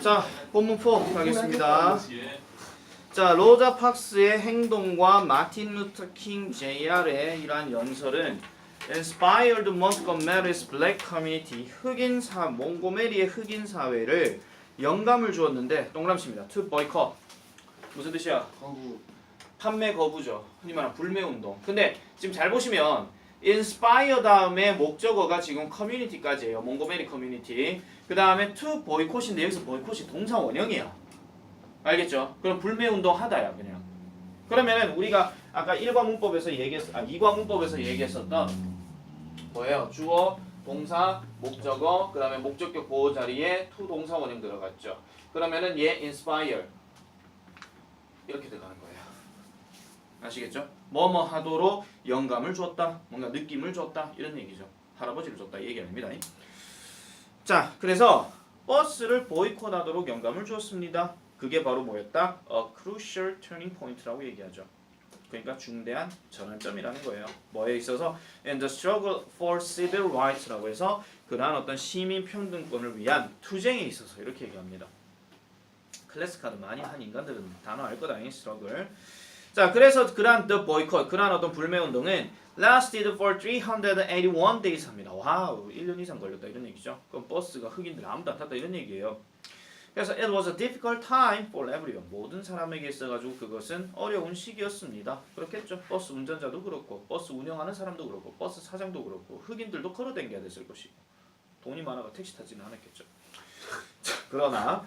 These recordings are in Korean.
자, 본문 4 가겠습니다. 자, 로자 팍스의 행동과 마틴 루터 킹 JR의 이러한 연설은 inspired Montgomery's black community 흑인 사 몽고메리의 흑인 사회를 영감을 주었는데 동그라미입니다. to boycott 무슨 뜻이야? 거부 판매 거부죠. 흔히 말하는 불매 운동. 근데 지금 잘 보시면 inspire 다음에 목적어가 지금 커뮤니티까지예요. 몽고메리 커뮤니티. 그 다음에 to boycott인데 여기서 boycott이 동사 원형이야. 알겠죠? 그럼 불매 운동 하다야 그냥. 그러면은 우리가 아까 1과 문법에서 얘기했 아 2과 문법에서 얘기했었던 뭐예요? 주어, 동사, 목적어, 그 다음에 목적격 보호 자리에 to 동사 원형 들어갔죠. 그러면은 얘 inspire 이렇게 들어가는 거예요. 아시겠죠? 뭐뭐 하도록 영감을 줬다, 뭔가 느낌을 줬다 이런 얘기죠. 할아버지를 줬다 이 얘기 아닙니다. 자, 그래서 버스를 보이콧하도록 영감을 주었습니다. 그게 바로 뭐였다? A crucial turning point라고 얘기하죠. 그러니까 중대한 전환점이라는 거예요. 뭐에 있어서 in the struggle for civil rights라고 해서 그러한 어떤 시민 평등권을 위한 투쟁에 있어서 이렇게 얘기합니다. 클래스 카드 많이 한 인간들은 단어 알 거다. 이 struggle. 자, 그래서 그러한 the boycott, 그러한 어떤 불매 운동은 lasted for 381 days 합니다. 와우, 1년 이상 걸렸다 이런 얘기죠. 그럼 버스가 흑인들 아무도 안 탔다 이런 얘기예요. 그래서 it was a difficult time for everyone. 모든 사람에게 있어가지고 그것은 어려운 시기였습니다. 그렇겠죠. 버스 운전자도 그렇고, 버스 운영하는 사람도 그렇고, 버스 사장도 그렇고, 흑인들도 걸어다녀야 됐을 것이고, 돈이 많아가 택시 타지는 않았겠죠. 자, 그러나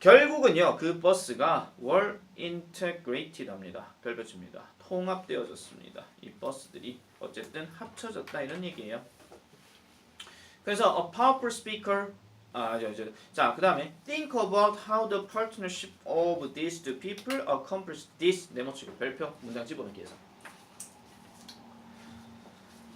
결국은요 그 버스가 were integrated 합니다. 별표입니다. 통합되어졌습니다. 이 버스들이 어쨌든 합쳐졌다 이런 얘기예요. 그래서 a powerful speaker 아 저 저 자 그 다음에 think about how the partnership of these two people accomplished this 네모치고 별표 문장 집어넣기 해서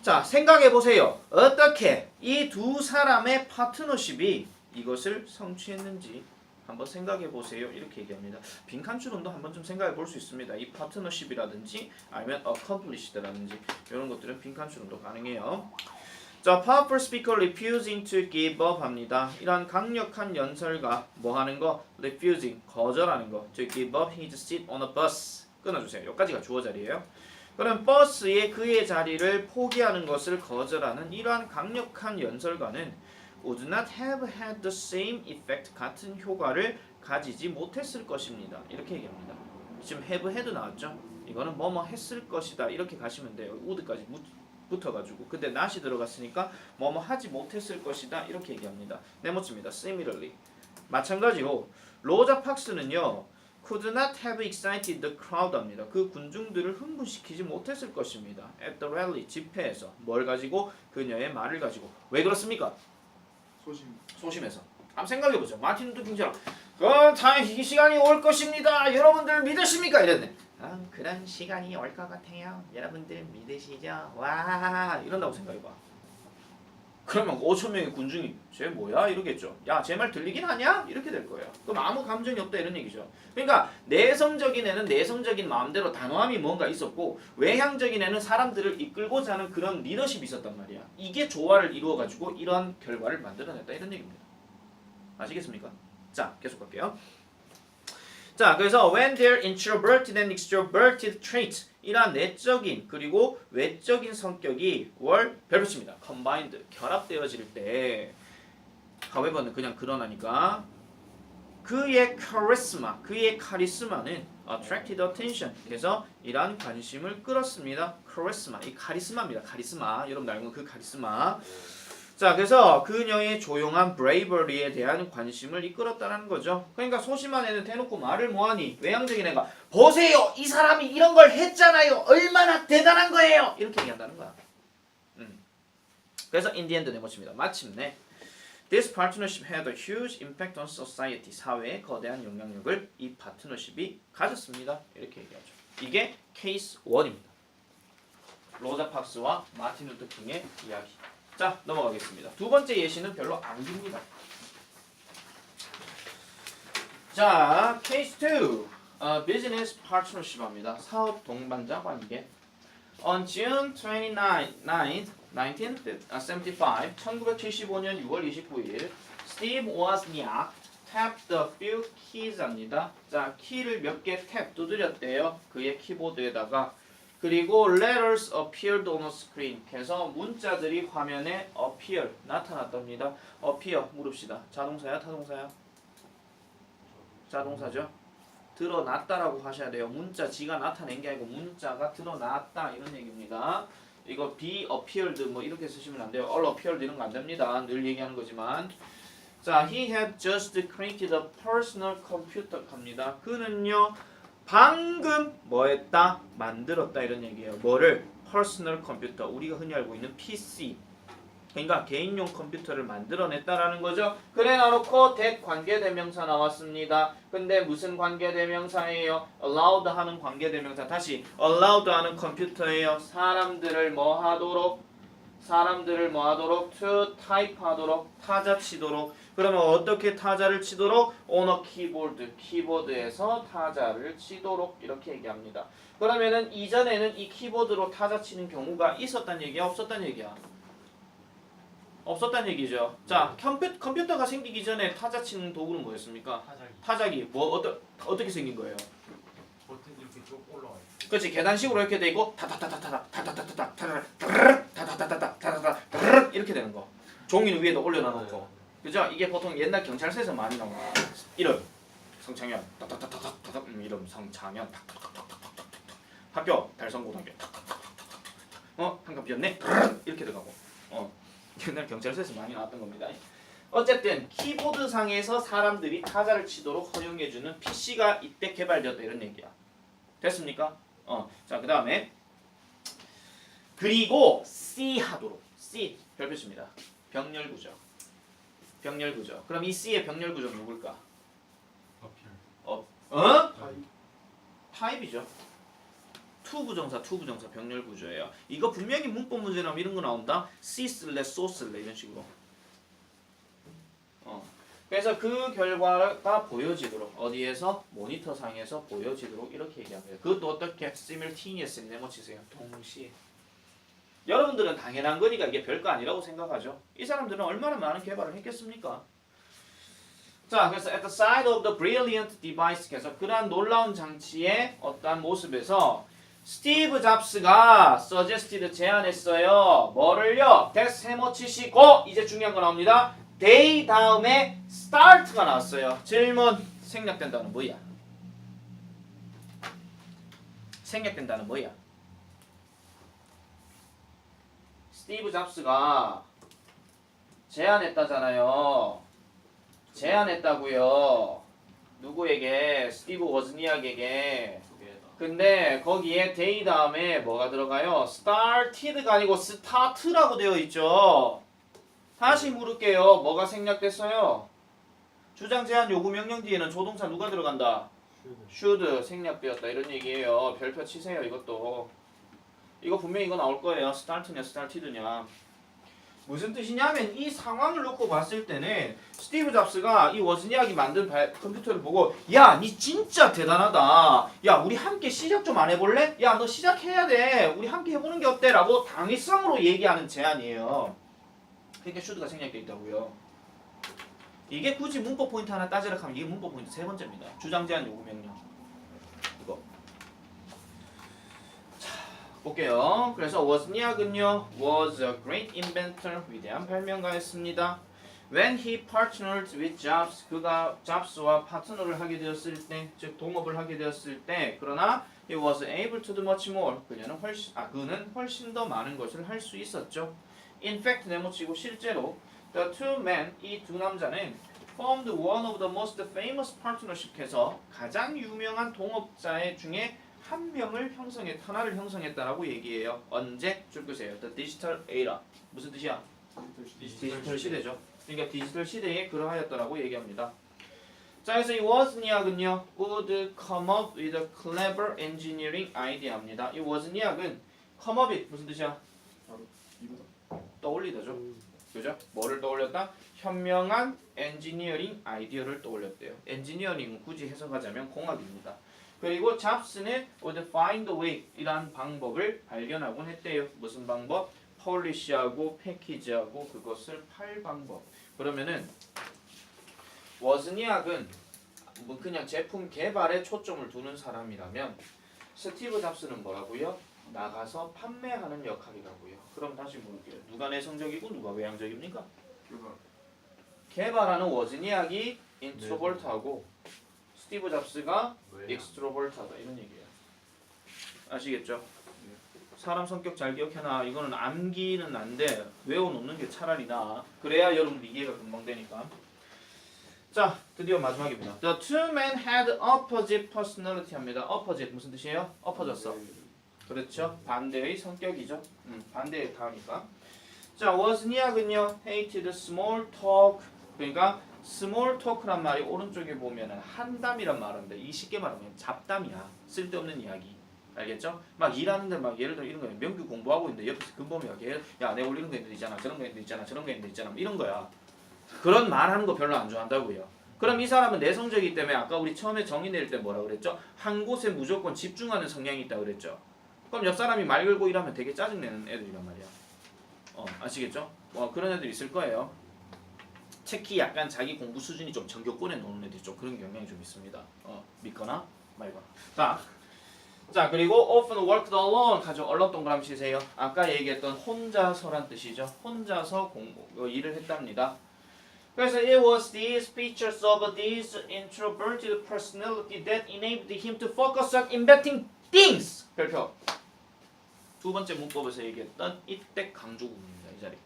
자 생각해 보세요 어떻게 이 두 사람의 파트너십이 이것을 성취했는지 한번 생각해 보세요. 이렇게 얘기합니다. 빈칸 추론도 한번 좀 생각해 볼 수 있습니다. 이 파트너십이라든지 아니면 accomplished라든지 이런 것들은 빈칸 추론도 가능해요. 자, powerful speaker refusing to give up 합니다. 이런 강력한 연설가 뭐 하는 거? refusing 거절하는 거. to give up his seat on a bus. 끊어주세요. 여기까지가 주어 자리예요. 그럼 버스에 그의 자리를 포기하는 것을 거절하는 이러한 강력한 연설가는 would not have had the same effect 같은 효과를 가지지 못했을 것입니다. 이렇게 얘기합니다. 지금 have had 나왔죠? 이거는 뭐뭐 했을 것이다. 이렇게 가시면 돼요. would까지 붙어가지고 근데 not이 들어갔으니까 뭐뭐 하지 못했을 것이다. 이렇게 얘기합니다. 네모집니다. similarly 마찬가지로 로자 팍스는요. could not have excited the crowd 합니다. 그 군중들을 흥분시키지 못했을 것입니다. at the rally 집회에서 뭘 가지고 그녀의 말을 가지고 왜 그렇습니까? 소심 소심해서 한번 생각해 보죠. 마틴 루터 킹처럼 그다이 시간이 올 것입니다. 여러분들 믿으십니까? 이랬네. 아, 그런 시간이 올 것 같아요. 여러분들 믿으시죠? 와 이런다고 생각해 봐. 그러면 5천 명의 군중이 쟤 뭐야 이러겠죠. 야 제 말 들리긴 하냐? 이렇게 될 거예요. 그럼 아무 감정이 없다 이런 얘기죠. 그러니까 내성적인 애는 내성적인 마음대로 단호함이 뭔가 있었고 외향적인 애는 사람들을 이끌고자 하는 그런 리더십이 있었단 말이야. 이게 조화를 이루어 가지고 이런 결과를 만들어냈다 이런 얘기입니다. 아시겠습니까? 자 계속 갈게요. 자 그래서 when their introverted and extroverted traits 이러한 내적인 그리고 외적인 성격이 were 별표입니다. combined 결합되어질 때 however는 그냥 그러나니까 그의 charisma 그의 카리스마는 attracted attention 그래서 이러한 관심을 끌었습니다. charisma 이 카리스마입니다. 카리스마 여러분 알고 그 카리스마 자, 그래서 그녀의 조용한 브레이버리에 대한 관심을 이끌었다는 거죠. 그러니까 소심한 애는 대놓고 말을 뭐하니? 외향적인 애가 보세요, 이 사람이 이런 걸 했잖아요. 얼마나 대단한 거예요. 이렇게 얘기한다는 거야. 음. 그래서 end 네모칩니다. 마침내 This partnership had a huge impact on society. 사회에 거대한 영향력을 이 파트너십이 가졌습니다. 이렇게 얘기하죠. 이게 케이스 1입니다. 로자 팍스와 마틴 루터 킹의 이야기. 자 넘어가겠습니다. 두 번째 예시는 별로 안 깁니다. 자 케이스 2 어, 비즈니스 파트너십입니다. 사업 동반자 관계. On June 29, 1975, 1975년 6월 29일, Steve Wozniak tap the few keys입니다. 자, 키를 몇 개 탭 두드렸대요. 그의 키보드에다가 그리고 letters appeared on the screen. 그래서 문자들이 화면에 appear 나타났답니다. appear 물읍시다. 자동사야, 타동사야? 자동사죠. 드러났다라고 하셔야 돼요. 문자 지가 나타낸 게 아니고 문자가 드러났다 이런 얘기입니다. 이거 be appeared 뭐 이렇게 쓰시면 안 돼요. all appeared 이런 거 안 됩니다. 늘 얘기하는 거지만. 자, he had just created a personal computer 합니다. 그는요 방금 뭐 했다? 만들었다 이런 얘기예요. 뭐를? personal computer. 우리가 흔히 알고 있는 PC. 그러니까 개인용 컴퓨터를 만들어냈다라는 거죠. 그래 놔놓고 that 관계대명사 나왔습니다. 근데 무슨 관계대명사예요? allowed 하는 관계대명사. 다시 allowed 하는 컴퓨터예요. 사람들을 뭐 하도록 사람들을 뭐 하도록 to type 하도록 타자 치도록 그러면 어떻게 타자를 치도록 on a keyboard 키보드에서 타자를 치도록 이렇게 얘기합니다. 그러면은 이전에는 이 키보드로 타자 치는 경우가 있었단 얘기야 없었단 얘기야? 없었단 얘기죠. 자, 컴퓨, 컴퓨터가 생기기 전에 타자 치는 도구는 뭐였습니까? 타자기 타자기 뭐 어떠, 어떻게 생긴 거예요? 버튼 이렇게 쭉 올라와요. 그렇지 계단식으로 이렇게 돼 있고 타타타타타타 타타타 타타 타타타 타 타타타타타 타타타타 이렇게 되는 거. 종이는 위에다 올려놔 놓고 그죠? 이게 보통 옛날 경찰서에서 많이 나오는 이름. 성창현. 딱딱딱딱딱 음, 이름. 성창현. 탁탁탁탁탁탁탁 학교 달성고등학교. 어? 한칸 비었네? 이렇게 들어가고. 어. 옛날 경찰서에서 많이 나왔던 겁니다. 어쨌든 키보드 상에서 사람들이 타자를 치도록 허용해주는 PC가 이때 개발되었다 이런 얘기야. 됐습니까? 어자그 다음에 그리고 C 하도록. C. 별표입니다. 병렬구조 병렬 구조. 그럼 이 C의 병렬 구조 누굴까? 어필. 어? 타입이죠. 투 부정사, 투 부정사 병렬 구조예요. 이거 분명히 문법 문제라면 이런 거 나온다. C 쓸래, so 쓸래 이런 식으로. 어. 그래서 그 결과가 보여지도록 어디에서 모니터 상에서 보여지도록 이렇게 얘기합니다. 그것도 어떻게 simultaneous 네모 치세요. 동시에. 여러분들은 당연한 거니까 이게 별거 아니라고 생각하죠. 이 사람들은 얼마나 많은 개발을 했겠습니까? 자, 그래서 at the side of the brilliant device 그래서 그러한 놀라운 장치의 어떠한 모습에서 스티브 잡스가 suggested 제안했어요. 뭐를요? that 해머 치시고 이제 중요한 거 나옵니다. day 다음에 start가 나왔어요. 질문 생략된다는 뭐야? 생략된다는 뭐야? 스티브 잡스가 제안했다잖아요. 제안했다고요. 누구에게? 스티브 워즈니악에게. 근데 거기에 day 다음에 뭐가 들어가요? started가 아니고 start라고 되어 있죠. 다시 물을게요. 뭐가 생략됐어요? 주장 제한 요구 명령 뒤에는 조동사 누가 들어간다? should 생략되었다 이런 얘기예요. 별표 치세요 이것도. 이거 분명히 이거 나올 거예요. start냐 started냐. 무슨 뜻이냐면 이 상황을 놓고 봤을 때는 스티브 잡스가 이 워즈니악이 만든 발- 컴퓨터를 보고 야, 니 진짜 대단하다. 야, 우리 함께 시작 좀 안 해볼래? 야, 너 시작해야 돼. 우리 함께 해보는 게 어때? 라고 당위성으로 얘기하는 제안이에요. 그러니까 슈드가 생략돼 있다고요. 이게 굳이 문법 포인트 하나 따지라 하면 이게 문법 포인트 세 번째입니다. 주장 제한 요구 명령. 이거. 자, 볼게요. 그래서 워즈니악은요 was a great inventor 위대한 발명가였습니다. When he partnered with Jobs 그가 잡스와 파트너를 하게 되었을 때, 즉 동업을 하게 되었을 때, 그러나 he was able to do much more. 그녀는 훨씬 아 그는 훨씬 더 많은 것을 할 수 있었죠. In fact 네모치고 실제로 the two men 이 두 남자는 formed one of the most famous partnership에서 가장 유명한 동업자의 중에 한 명을 형성했 하나를 형성했다라고 얘기해요. 언제 줄 거세요? The digital era 무슨 뜻이야? 디지털 시대죠. 그러니까 디지털 시대에 그러하였다라고 얘기합니다. 자, 그래서 이 워즈니악은요, would come up with a clever engineering idea입니다. 이 워즈니악은 come up with 무슨 뜻이야? 떠올리다죠. 그죠? 뭐를 떠올렸다? 현명한 엔지니어링 아이디어를 떠올렸대요. 엔지니어링은 굳이 해석하자면 공학입니다. 그리고 잡스는 would find a way 이란 방법을 발견하곤 했대요. 무슨 방법? 폴리시하고 패키지하고 그것을 팔 방법. 그러면은 워즈니악은 뭐 그냥 제품 개발에 초점을 두는 사람이라면 스티브 잡스는 뭐라고요? 나가서 판매하는 역할이라고요. 그럼 다시 물을게요. 누가 내성적이고 누가 외향적입니까? 개발하는 워즈니악이 인트로벌트하고 스티브 잡스가 익스트로벌트하다 이런 얘기예요. 아시겠죠? 사람 성격 잘 기억해놔. 이거는 암기는 안 돼. 외워놓는 게 차라리 나아. 그래야 여러분들 이해가 금방 되니까. 자, 드디어 마지막입니다. The two men had opposite personality 합니다. opposite 무슨 뜻이에요? 엎어졌어. 그렇죠. 반대의 성격이죠. 음, 반대의 다니까. 자, 워즈니악은요. hated small talk. 그러니까 small talk란 말이 오른쪽에 보면은 한담이란 말인데 이 쉽게 말하면 잡담이야. 쓸데없는 이야기. 알겠죠? 막 일하는데 막 예를 들어 이런 거야. 명규 공부하고 있는데 옆에서 근범이 막 얘, 야, 내가 올리는 거 있는데 있잖아. 저런 거 있는데 있잖아. 저런 거 있는데 있잖아. 뭐 이런 거야. 그런 말 하는 거 별로 안 좋아한다고요. 그럼 이 사람은 내성적이기 때문에 아까 우리 처음에 정의 낼때 뭐라 그랬죠? 한 곳에 무조건 집중하는 성향이 있다 그랬죠. 그럼 옆 사람이 말 걸고 일하면 되게 짜증내는 애들이란 말이야. 어, 아시겠죠? 뭐 그런 애들 있을 거예요. 특히 약간 자기 공부 수준이 좀 전교권에 노는 애들이 좀 그런 경향이 좀 있습니다. 어, 믿거나 말거나. 자, 자 그리고 often worked alone 가져 얼른 동그라미 치세요. 아까 얘기했던 혼자서란 뜻이죠. 혼자서 공부 어, 일을 했답니다. 그래서 it was these features of this introverted personality that enabled him to focus on inventing things. 별표. 두 번째 문법에서 얘기했던 이때 강조 구문입니다. 이 자리.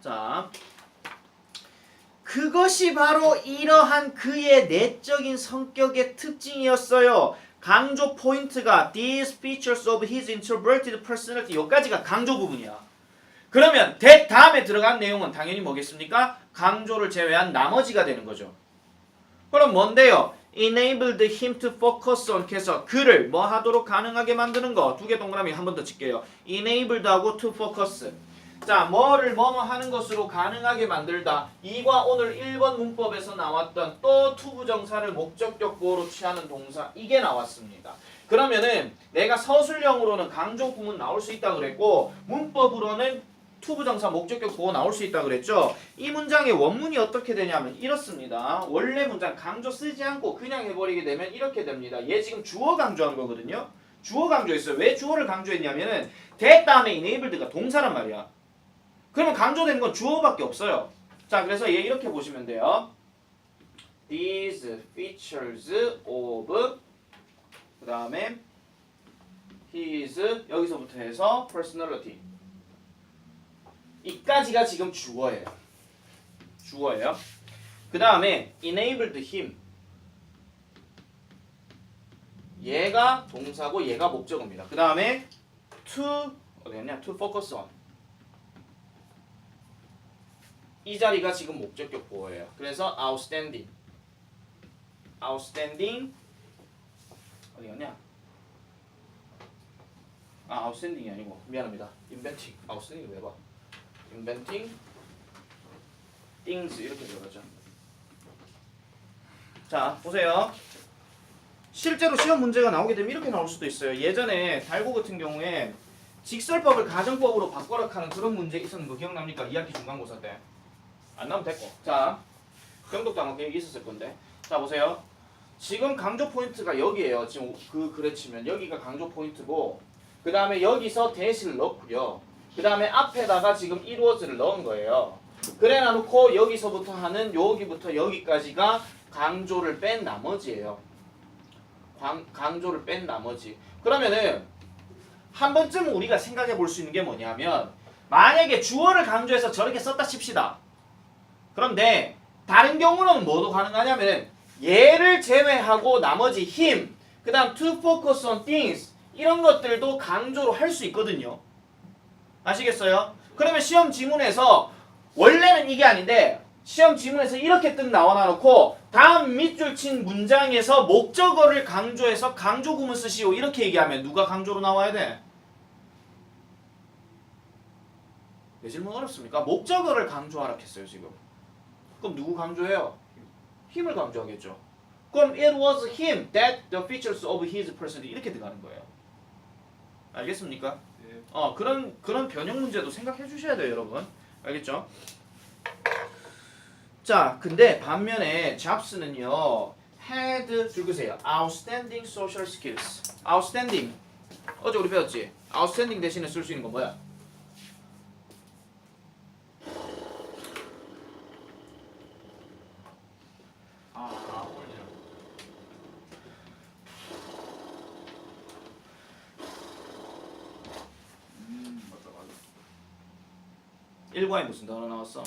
자, 그것이 바로 이러한 그의 내적인 성격의 특징이었어요. 강조 포인트가 these features of his introverted personality 여기까지가 강조 부분이야. 그러면 that 다음에 들어간 내용은 당연히 뭐겠습니까? 강조를 제외한 나머지가 되는 거죠. 그럼 뭔데요? enabled him to focus on 그래서 그를 뭐 하도록 가능하게 만드는 거 두 개 동그라미 한 번 더 칠게요. enabled하고 to focus. 자, 뭐를 뭐뭐 하는 것으로 가능하게 만들다. 이과 오늘 1번 문법에서 나왔던 또 투부정사를 목적격 보호로 취하는 동사 이게 나왔습니다. 그러면은 내가 서술형으로는 강조 구문 나올 수 있다 그랬고 문법으로는 투부정사 목적격 보호 나올 수 있다 그랬죠. 이 문장의 원문이 어떻게 되냐면 이렇습니다. 원래 문장 강조 쓰지 않고 그냥 해버리게 되면 이렇게 됩니다. 얘 지금 주어 강조한 거거든요. 주어 강조했어요. 왜 주어를 강조했냐면은 that 다음에 enabled가 동사란 말이야. 그러면 강조된 건 주어밖에 없어요. 자, 그래서 얘 이렇게 보시면 돼요. These features of 그 다음에 his 여기서부터 해서 personality 이까지가 지금 주어예요. 주어예요. 그 다음에 enabled him 얘가 동사고 얘가 목적어입니다. 그 다음에 to 어디였냐? to focus on 이 자리가 지금 목적격 보호예요. 그래서 outstanding outstanding 어디였냐? 아 outstanding이 아니고 미안합니다. inventing outstanding 왜 봐? inventing things 이렇게 들어가죠. 자 보세요. 실제로 시험 문제가 나오게 되면 이렇게 나올 수도 있어요. 예전에 달고 같은 경우에 직설법을 가정법으로 바꿔라 하는 그런 문제 있었는 거 기억납니까? 2학기 중간고사 때. 안 나오면 됐고. 자, 경독도 아마 그 얘기 있었을 건데. 자, 보세요. 지금 강조 포인트가 여기에요. 지금 그 글에 치면 여기가 강조 포인트고 그 다음에 여기서 대시를 넣고요. 그 다음에 앞에다가 지금 이루어즈를 넣은 거예요. 그래 놔놓고 여기서부터 하는 여기부터 여기까지가 강조를 뺀 나머지예요. 광, 강조를 뺀 나머지. 그러면은 한 번쯤 우리가 생각해 볼 수 있는 게 뭐냐면 만약에 주어를 강조해서 저렇게 썼다 칩시다. 그런데 다른 경우는 뭐도 가능하냐면 얘를 제외하고 나머지 힘, 그 다음 to focus on things 이런 것들도 강조로 할 수 있거든요. 아시겠어요? 그러면 시험 지문에서 원래는 이게 아닌데 시험 지문에서 이렇게 뜩 나와 놓고 다음 밑줄 친 문장에서 목적어를 강조해서 강조 구문 쓰시오 이렇게 얘기하면 누가 강조로 나와야 돼? 내 질문 어렵습니까? 목적어를 강조하라 했어요 지금. 그럼 누구 강조해요? 힘을 강조하겠죠. 그럼 it was him that the features of his personality 이렇게 들어가는 거예요. 알겠습니까? 네. 어 그런 그런 변형 문제도 생각해 주셔야 돼요, 여러분. 알겠죠? 자, 근데 반면에 잡스는요. had 읽으세요. outstanding social skills. outstanding. 어제 우리 배웠지? outstanding 대신에 쓸 수 있는 건 뭐야? 1과에 무슨 단어 나왔어?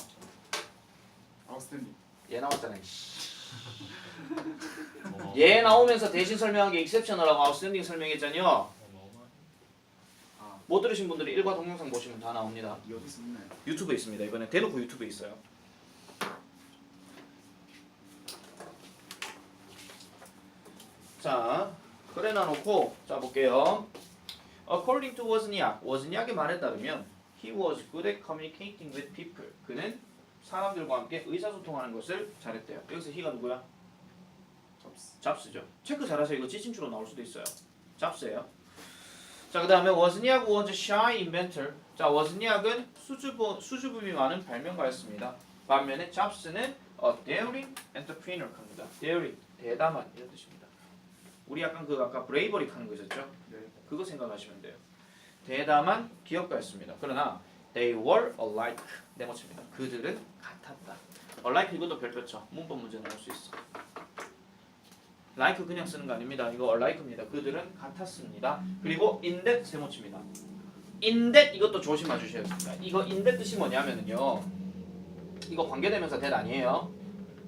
아웃스탠딩 얘 나왔잖아. 얘 나오면서 대신 설명한 게 익셉셔널하고 아웃스탠딩 설명했잖요. 못 들으신 분들이 1과 동영상 보시면 다 나옵니다. 여기 있네 유튜브에 있습니다. 이번에 대놓고 유튜브에 있어요. 자, 그래 놔놓고 자 볼게요. According to 워즈니악, 워즈니악의 말에 따르면 he was good at communicating with people. 그는 사람들과 함께 의사소통하는 것을 잘했대요. 여기서 he가 누구야? 잡스 잡스죠. 체크 잘하세요. 이거 지칭추로 나올 수도 있어요. 잡스예요. 자, 그 다음에 워즈니악 was a shy inventor. 자, 워즈니악은 수줍어, 수줍음이 많은 발명가였습니다. 반면에 잡스는 a daring entrepreneur 합니다. daring 대담한 이런 뜻입니다. 우리 약간 그 아까 브레이버리 하는 거 있었죠? 네 그거 생각하시면 돼요. 대담한 기업가였습니다. 그러나 they were alike 네모칩니다. 그들은 같았다. alike 이것도 별표죠. 문법 문제 나올 수 있어. like 그냥 쓰는 거 아닙니다. 이거 alike입니다. 그들은 같았습니다. 그리고 in that 세모칩니다. in that 이것도 조심해 주셔야 됩니다. 이거 in that 뜻이 뭐냐면은요. 이거 관계대명사 that 아니에요.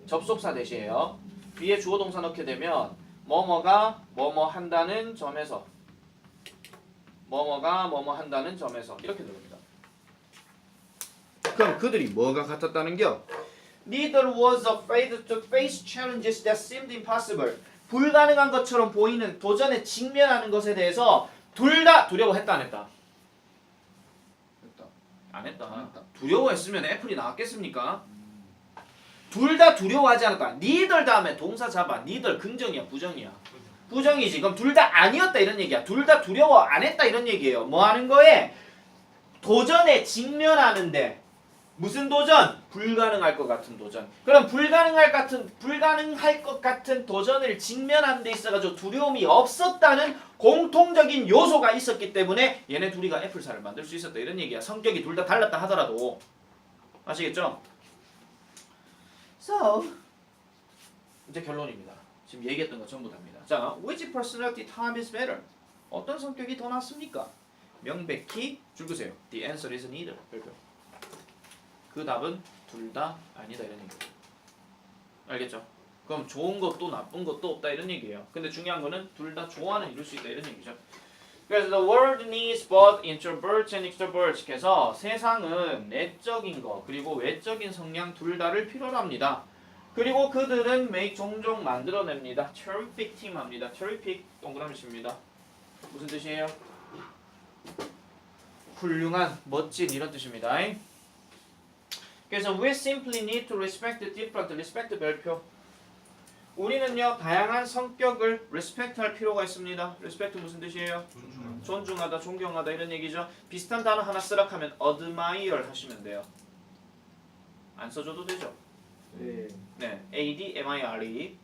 접속사 대시예요. 뒤에 주어 동사 넣게 되면 뭐뭐가 뭐뭐 한다는 점에서 뭐뭐가 뭐뭐 한다는 점에서 이렇게 들립니다. 그럼 그들이 뭐가 같았다는겨? Neither was afraid to face challenges that seemed impossible. 불가능한 것처럼 보이는 도전에 직면하는 것에 대해서 둘 다 두려워했다 안 했다? 됐다 안 했다. 안 했다. 두려워했으면 애플이 나왔겠습니까? 둘 다 두려워하지 않았다. 니들 다음에 동사 잡아. 니들 긍정이야, 부정이야. 부정이지. 그럼 둘 다 아니었다 이런 얘기야. 둘 다 두려워 안 했다 이런 얘기예요. 뭐 하는 거에 도전에 직면하는데 무슨 도전? 불가능할 것 같은 도전. 그럼 불가능할 같은 불가능할 것 같은 도전을 직면하는 데 있어가지고 두려움이 없었다는 공통적인 요소가 있었기 때문에 얘네 둘이가 애플사를 만들 수 있었다 이런 얘기야. 성격이 둘 다 달랐다 하더라도 아시겠죠? So 이제 결론입니다. 지금 얘기했던 거 전부 다입니다. 자, which personality type is better? 어떤 성격이 더 낫습니까? 명백히 줄그세요. The answer is neither. 별표. 그 답은 둘 다 아니다 이런 얘기예요. 알겠죠? 그럼 좋은 것도 나쁜 것도 없다 이런 얘기예요. 근데 중요한 거는 둘 다 좋아는 이룰 수 있다 이런 얘기죠. 그래서 the world needs both introverts and extroverts. 그래서 세상은 내적인 거 그리고 외적인 성향 둘 다를 필요로 합니다. 그리고 그들은 매일 종종 만들어냅니다. terrific team 합니다. terrific 동그라미 칩니다. 무슨 뜻이에요? 훌륭한, 멋진 이런 뜻입니다. 그래서 we simply need to respect the different. respect 별표. 우리는요 다양한 성격을 respect할 필요가 있습니다. respect 무슨 뜻이에요? 존중. 존중하다, 존경하다 이런 얘기죠. 비슷한 단어 하나 쓰라 하면 admire 하시면 돼요. 안 써줘도 되죠. 네 네, A D M I R E.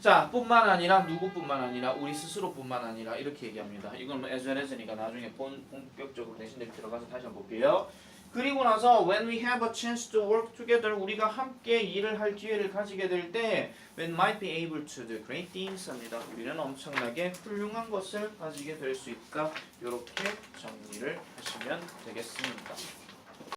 자, 뿐만 아니라 누구뿐만 아니라 우리 스스로뿐만 아니라 이렇게 얘기합니다. 이건 뭐 as well as니까 나중에 본 본격적으로 내신들 들어가서 다시 한번 볼게요. 그리고 나서 when we have a chance to work together 우리가 함께 일을 할 기회를 가지게 될 때 when might be able to do great things 합니다. 우리는 엄청나게 훌륭한 것을 가지게 될 수 있다. 이렇게 정리를 하시면 되겠습니다.